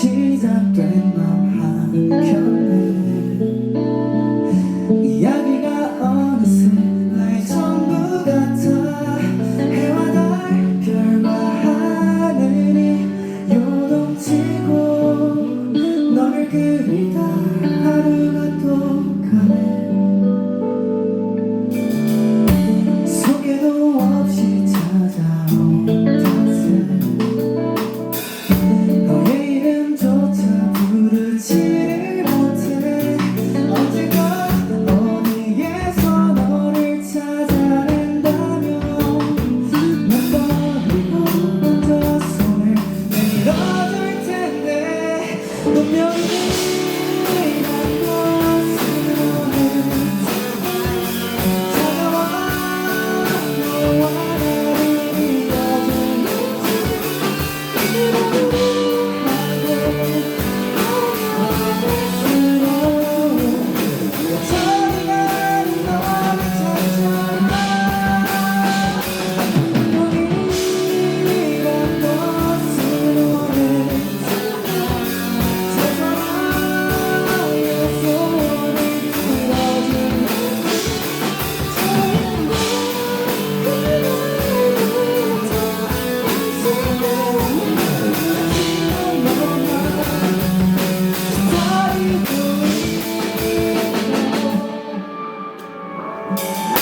시작된 맘 한켠에 Yeah.